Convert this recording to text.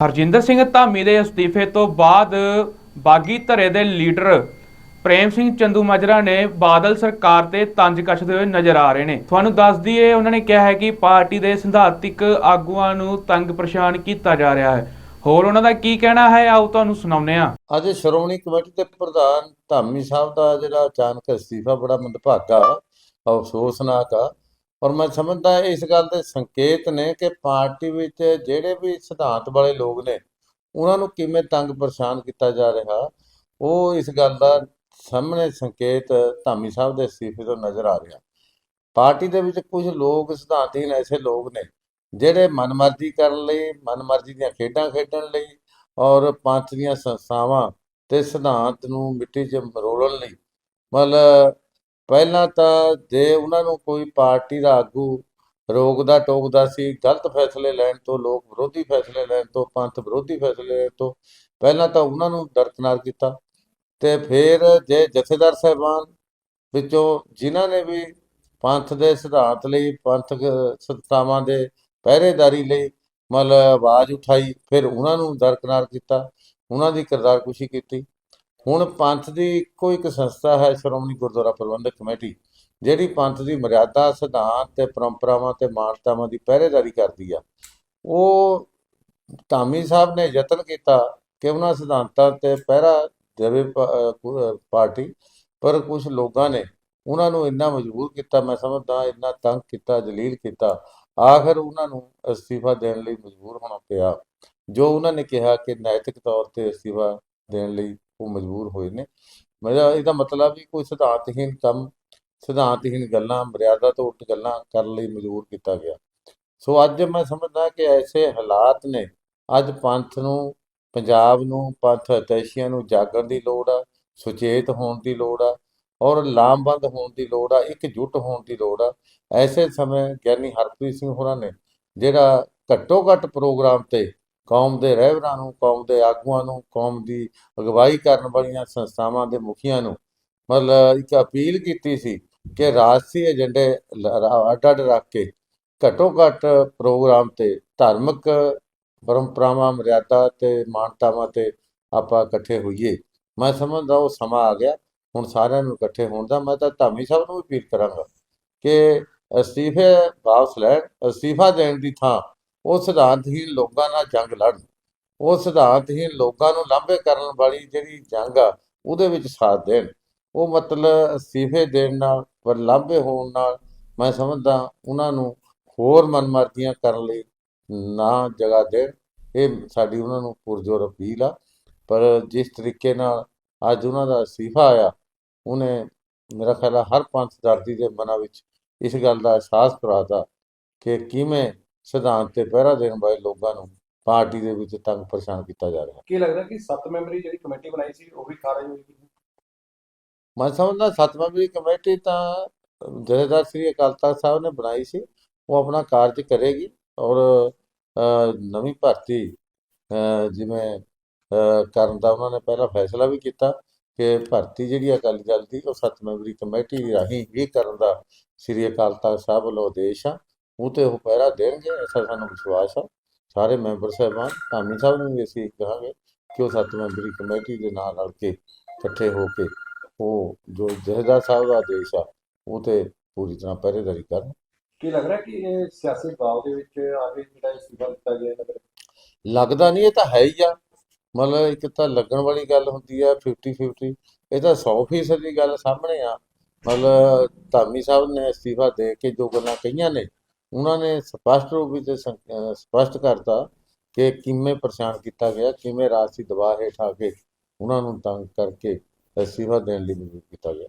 ਹਰਜਿੰਦਰ ਸਿੰਘ ਧਾਮੀ ਦੇ ਅਸਤੀਫੇ ਤੋਂ ਬਾਅਦ ਬਾਗੀ ਧਰੇ ਦੇ ਲੀਡਰ ਪ੍ਰੇਮ ਸਿੰਘ ਚੰਦੂ ਮਾਜਰਾ ਨੇ ਬਾਦਲ ਸਰਕਾਰ ਤੇ ਤੰਜ ਕੱਸਦੇ ਹੋਏ ਨਜ਼ਰ ਆ ਰਹੇ ਨੇ। ਤੁਹਾਨੂੰ ਦੱਸ ਦਈਏ, ਉਹਨਾਂ ਨੇ ਕਿਹਾ ਹੈ ਕਿ ਪਾਰਟੀ ਦੇ ਸਿਧਾਂਤਿਕ ਆਗੂਆਂ ਨੂੰ ਤੰਗ ਪਰੇਸ਼ਾਨ ਕੀਤਾ ਜਾ ਰਿਹਾ ਹੈ। ਹੋਰ ਉਹਨਾਂ ਦਾ ਕੀ ਕਹਿਣਾ ਹੈ, ਆਓ ਤੁਹਾਨੂੰ ਸੁਣਾਉਂਦੇ ਹਾਂ। ਅੱਜ ਸ਼੍ਰੋਮਣੀ ਕਮੇਟੀ ਦੇ ਪ੍ਰਧਾਨ ਧਾਮੀ ਸਾਹਿਬ ਦਾ ਜਿਹੜਾ ਅਚਾਨਕ ਅਸਤੀਫਾ ਬੜਾ ਮੰਦਭਾਗਾ, ਅਫਸੋਸਨਾਕ ਆ। ਔਰ ਮੈਂ ਸਮਝਦਾ ਇਸ ਗੱਲ ਦੇ ਸੰਕੇਤ ਨੇ ਕਿ ਪਾਰਟੀ ਵਿੱਚ ਜਿਹੜੇ ਵੀ ਸਿਧਾਂਤ ਵਾਲੇ ਲੋਕ ਨੇ, ਉਹਨਾਂ ਨੂੰ ਕਿਵੇਂ ਤੰਗ ਪਰੇਸ਼ਾਨ ਕੀਤਾ ਜਾ ਰਿਹਾ, ਉਹ ਇਸ ਗੱਲ ਦਾ ਸਾਹਮਣੇ ਸੰਕੇਤ ਧਾਮੀ ਸਾਹਿਬ ਦੇ ਅਸਤੀਫੇ ਤੋਂ ਨਜ਼ਰ ਆ ਰਿਹਾ। ਪਾਰਟੀ ਦੇ ਵਿੱਚ ਕੁਝ ਲੋਕ ਸਿਧਾਂਤਹੀਨ ਐਸੇ ਲੋਕ ਨੇ, ਜਿਹੜੇ ਮਨਮਰਜ਼ੀ ਕਰਨ ਲਈ, ਮਨਮਰਜ਼ੀ ਦੀਆਂ ਖੇਡਾਂ ਖੇਡਣ ਲਈ ਔਰ ਪੰਥ ਦੀਆਂ ਸੰਸਥਾਵਾਂ ਤੇ ਸਿਧਾਂਤ ਨੂੰ ਮਿੱਟੀ 'ਚ ਮਰੋਲਣ ਲਈ। ਮਤਲਬ ਪਹਿਲਾਂ ਤਾਂ ਜੇ ਉਹਨਾਂ ਨੂੰ ਕੋਈ ਪਾਰਟੀ ਦਾ ਆਗੂ ਰੋਕਦਾ ਟੋਕਦਾ ਸੀ, ਗਲਤ ਫੈਸਲੇ ਲੈਣ ਤੋਂ, ਲੋਕ ਵਿਰੋਧੀ ਫੈਸਲੇ ਲੈਣ ਤੋਂ, ਪੰਥ ਵਿਰੋਧੀ ਫੈਸਲੇ ਲੈਣ ਤੋਂ, ਪਹਿਲਾਂ ਤਾਂ ਉਹਨਾਂ ਨੂੰ ਦਰਕਨਾਰ ਕੀਤਾ। ਤੇ ਫਿਰ ਜੇ ਜਥੇਦਾਰ ਸਾਹਿਬਾਨ ਵਿੱਚੋਂ ਜਿਨ੍ਹਾਂ ਨੇ ਵੀ ਪੰਥ ਦੇ ਸਿਧਾਂਤ ਲਈ ਪੰਥਕ ਸੰਸਥਾਵਾਂ ਦੇ ਪਹਿਰੇਦਾਰੀ ਲਈ ਮਤਲਬ ਆਵਾਜ਼ ਉਠਾਈ, ਫਿਰ ਉਹਨਾਂ ਨੂੰ ਦਰਕਨਾਰ ਕੀਤਾ, ਉਹਨਾਂ ਦੀ ਕਿਰਦਾਰਕੁਸ਼ੀ ਕੀਤੀ। ਹੁਣ ਪੰਥ ਦੀ ਇੱਕੋ ਇੱਕ ਸੰਸਥਾ ਹੈ ਸ਼੍ਰੋਮਣੀ ਗੁਰਦੁਆਰਾ ਪ੍ਰਬੰਧਕ ਕਮੇਟੀ, ਜਿਹੜੀ ਪੰਥ ਦੀ ਮਰਿਆਦਾ, ਸਿਧਾਂਤ ਤੇ ਪਰੰਪਰਾਵਾਂ ਤੇ ਮਾਨਤਾਵਾਂ ਦੀ ਪਹਿਰੇਦਾਰੀ ਕਰਦੀ ਆ। ਉਹ ਧਾਮੀ ਸਾਹਿਬ ਨੇ ਯਤਨ ਕੀਤਾ ਕਿ ਉਹਨਾਂ ਸਿਧਾਂਤਾਂ ਤੇ ਪਹਿਰਾ ਦੇਵੇ ਪਾਰਟੀ, ਪਰ ਕੁਝ ਲੋਕਾਂ ਨੇ ਉਹਨਾਂ ਨੂੰ ਇੰਨਾ ਮਜਬੂਰ ਕੀਤਾ, ਮੈਂ ਸਮਝਦਾ ਇੰਨਾ ਤੰਗ ਕੀਤਾ, ਜਲੀਲ ਕੀਤਾ, ਆਖਰ ਉਹਨਾਂ ਨੂੰ ਅਸਤੀਫਾ ਦੇਣ ਲਈ ਮਜਬੂਰ ਹੋਣਾ ਪਿਆ। ਜੋ ਉਹਨਾਂ ਨੇ ਕਿਹਾ ਕਿ ਨੈਤਿਕ ਤੌਰ ਤੇ ਅਸਤੀਫਾ ਦੇਣ ਲਈ ਉਹ ਮਜਬੂਰ ਹੋਏ ਨੇ। ਮੇਰਾ ਇਹਦਾ ਮਤਲਬ ਵੀ ਕੋਈ ਸਿਧਾਂਤਹੀਨ ਕੰਮ ਸਿਧਾਂਤਹੀਨ ਗੱਲਾਂ, ਮਰਿਆਦਾ ਤੋਂ ਉੱਟ ਗੱਲਾਂ ਕਰਨ ਲਈ ਮਜਬੂਰ ਕੀਤਾ ਗਿਆ। ਸੋ ਅੱਜ ਮੈਂ ਸਮਝਦਾ ਕਿ ਐਸੇ ਹਾਲਾਤ ਨੇ, ਅੱਜ ਪੰਥ ਨੂੰ, ਪੰਜਾਬ ਨੂੰ, ਪੰਥ ਹਿਤੈਸ਼ੀਆਂ ਨੂੰ ਜਾਗਣ ਦੀ ਲੋੜ ਆ, ਸੁਚੇਤ ਹੋਣ ਦੀ ਲੋੜ ਆ, ਔਰ ਲਾਮਬੰਦ ਹੋਣ ਦੀ ਲੋੜ ਆ ਇੱਕ ਇਕਜੁੱਟ ਹੋਣ ਦੀ ਲੋੜ ਆ। ਐਸੇ ਸਮੇਂ ਗਿਆਨੀ ਹਰਪ੍ਰੀਤ ਸਿੰਘ ਹੋਰਾਂ ਨੇ, ਜਿਹੜਾ ਘੱਟੋ ਘੱਟ ਪ੍ਰੋਗਰਾਮ ਤੇ ਕੌਮ ਦੇ ਰਹਿਬਰਾਂ ਨੂੰ, ਕੌਮ ਦੇ ਆਗੂਆਂ ਨੂੰ, ਕੌਮ ਦੀ ਅਗਵਾਈ ਕਰਨ ਵਾਲੀਆਂ ਸੰਸਥਾਵਾਂ ਦੇ ਮੁਖੀਆਂ ਨੂੰ ਮਤਲਬ ਇੱਕ ਅਪੀਲ ਕੀਤੀ ਸੀ ਕਿ ਰਾਜਸੀ ਏਜੰਡੇ ਅੱਡ ਅੱਡ ਰੱਖ ਕੇ ਘੱਟੋ ਘੱਟ ਪ੍ਰੋਗਰਾਮ ਤੇ ਧਾਰਮਿਕ ਪਰੰਪਰਾਵਾਂ, ਮਰਿਆਦਾ ਤੇ ਮਾਨਤਾਵਾਂ ਤੇ ਆਪਾਂ ਇਕੱਠੇ ਹੋਈਏ। ਮੈਂ ਸਮਝਦਾ ਉਹ ਸਮਾਂ ਆ ਗਿਆ, ਹੁਣ ਸਾਰਿਆਂ ਨੂੰ ਇਕੱਠੇ ਹੋਣ ਦਾ, ਮੈਂ ਤਾਂ ਧਾਮੀ ਸਾਹਿਬ ਨੂੰ ਵੀ ਅਪੀਲ ਕਰਾਂਗਾ ਕਿ ਅਸਤੀਫੇ ਵਾਪਸ ਲੈਣ, ਅਸਤੀਫਾ ਦੇਣ ਦੀ ਥਾਂ ਉਹ ਸਿਧਾਂਤਹੀਨ ਲੋਕਾਂ ਨਾਲ ਜੰਗ ਲੜਨ। ਉਹ ਸਿਧਾਂਤਹੀਨ ਲੋਕਾਂ ਨੂੰ ਲਾਂਭੇ ਕਰਨ ਵਾਲੀ ਜਿਹੜੀ ਜੰਗ ਆ, ਉਹਦੇ ਵਿੱਚ ਸਾਥ ਦੇਣ। ਉਹ ਮਤਲਬ ਅਸਤੀਫੇ ਦੇਣ ਨਾਲ ਪਰ ਲਾਂਭੇ ਹੋਣ ਨਾਲ ਮੈਂ ਸਮਝਦਾ ਉਹਨਾਂ ਨੂੰ ਹੋਰ ਮਨਮਰਜ਼ੀਆਂ ਕਰਨ ਲਈ ਨਾ ਜਗ੍ਹਾ ਦੇਣ। ਇਹ ਸਾਡੀ ਉਹਨਾਂ ਨੂੰ ਪੁਰਜੋਰ ਅਪੀਲ ਆ। ਪਰ ਜਿਸ ਤਰੀਕੇ ਨਾਲ ਅੱਜ ਉਹਨਾਂ ਦਾ ਅਸਤੀਫਾ ਆਇਆ, ਉਹਨੇ ਮੇਰਾ ਖਿਆਲ ਹਰ ਪੰਥ ਦਰਦੀ ਦੇ ਮਨਾਂ ਵਿੱਚ ਇਸ ਗੱਲ ਦਾ ਅਹਿਸਾਸ ਕਰਾਤਾ ਕਿ ਕਿਵੇਂ ਸਿਧਾਂਤ ਤੇ ਪਹਿਰਾ ਦੇਣ ਵਾਲੇ ਲੋਕਾਂ ਨੂੰ ਪਾਰਟੀ ਦੇ ਵਿੱਚ ਤੰਗ ਪਰੇਸ਼ਾਨ ਕੀਤਾ ਜਾ ਰਿਹਾ। ਕੀ ਲੱਗਦਾ ਕਿ ਸੱਤ ਮੈਂਬਰੀ ਜਿਹੜੀ ਕਮੇਟੀ ਬਣਾਈ ਸੀ ਉਹ ਵੀ ਖਾਰਜ ਹੋਈ ਮੈਂ ਸਮਝਦਾ ਸੱਤਵਾਂ ਵੀ ਕਮੇਟੀ ਤਾਂ ਜਥੇਦਾਰ ਸ੍ਰੀ ਅਕਾਲ ਤਖਤ ਸਾਹਿਬ ਨੇ ਬਣਾਈ ਸੀ ਉਹ ਆਪਣਾ ਕਾਰਜ ਕਰੇਗੀ ਔਰ ਨਵੀਂ ਭਰਤੀ ਜਿਵੇਂ ਕਰਨ ਦਾ ਉਹਨਾਂ ਨੇ ਪਹਿਲਾ ਫੈਸਲਾ ਵੀ ਕੀਤਾ ਕਿ ਭਰਤੀ ਜਿਹੜੀ ਅਕਾਲੀ ਦਲ ਦੀ ਉਹ ਸੱਤ ਮੈਂਬਰੀ ਕਮੇਟੀ ਰਾਹੀਂ ਹੀ ਕਰਨ ਦਾ ਸ੍ਰੀ ਅਕਾਲ ਤਖਤ ਸਾਹਿਬ ਵੱਲੋਂ ਆਦੇਸ਼ ਆ। ਉਹ ਤੇ ਉਹ ਪਹਿਰਾ ਦੇਣਗੇ ਐਸਾ ਸਾਨੂੰ ਵਿਸ਼ਵਾਸ ਆ। ਸਾਰੇ ਮੈਂਬਰ ਸਾਹਿਬਾਨ ਧਾਮੀ ਸਾਹਿਬ ਨੂੰ ਵੀ ਅਸੀਂ ਕਹਾਂਗੇ ਕਿ ਉਹ ਸੱਤ ਮੈਂਬਰੀ ਕਮੇਟੀ ਦੇ ਨਾਲ ਰਲ ਕੇ ਇਕੱਠੇ ਹੋ ਕੇ ਉਹ ਜੋ ਜਥੇਦਾਰ ਸਾਹਿਬ ਦਾ ਆਦੇਸ਼ ਆ ਉਹ ਤੇ ਪੂਰੀ ਤਰ੍ਹਾਂ ਪਹਿਰੇਦਾਰੀ ਕਰਨ। ਕੀ ਲੱਗ ਰਿਹਾ ਕਿ ਇਹ ਸਿਆਸੀ ਦਬਾਅ ਦੇ ਵਿੱਚ ਆ ਕੇ ਜਿਹੜਾ ਇਸਤੀਫਾ ਦਿੱਤਾ ਗਿਆ ਦਾ ਲੱਗਦਾ ਨਹੀਂ ਇਹ ਤਾਂ ਹੈ ਹੀ ਆ। ਮਤਲਬ ਇੱਕ ਤਾਂ ਲੱਗਣ ਵਾਲੀ ਗੱਲ ਹੁੰਦੀ ਆ 50 50 ਇਹ ਤਾਂ 100% ਦੀ ਗੱਲ ਸਾਹਮਣੇ ਆ। ਮਤਲਬ ਧਾਮੀ ਸਾਹਿਬ ਨੇ ਅਸਤੀਫਾ ਦੇ ਕੇ ਜੋ ਗੱਲਾਂ ਕਹੀਆਂ ਨੇ ਉਹਨਾਂ ਨੇ ਸਪਸ਼ਟ ਰੂਪ ਵਿੱਚ ਸੰ- ਸਪਸ਼ਟ ਕਰਤਾ ਕਿ ਕਿਵੇਂ ਪਰੇਸ਼ਾਨ ਕੀਤਾ ਗਿਆ, ਕਿਵੇਂ ਰਾਜ ਰਾਜਸੀ ਦਬਾਅ ਹੇਠ ਆ ਕੇ ਉਹਨਾਂ ਨੂੰ ਤੰਗ ਕਰਕੇ ਅਸਤੀਫਾ ਦੇਣ ਲਈ ਮਜਬੂਰ ਕੀਤਾ ਗਿਆ।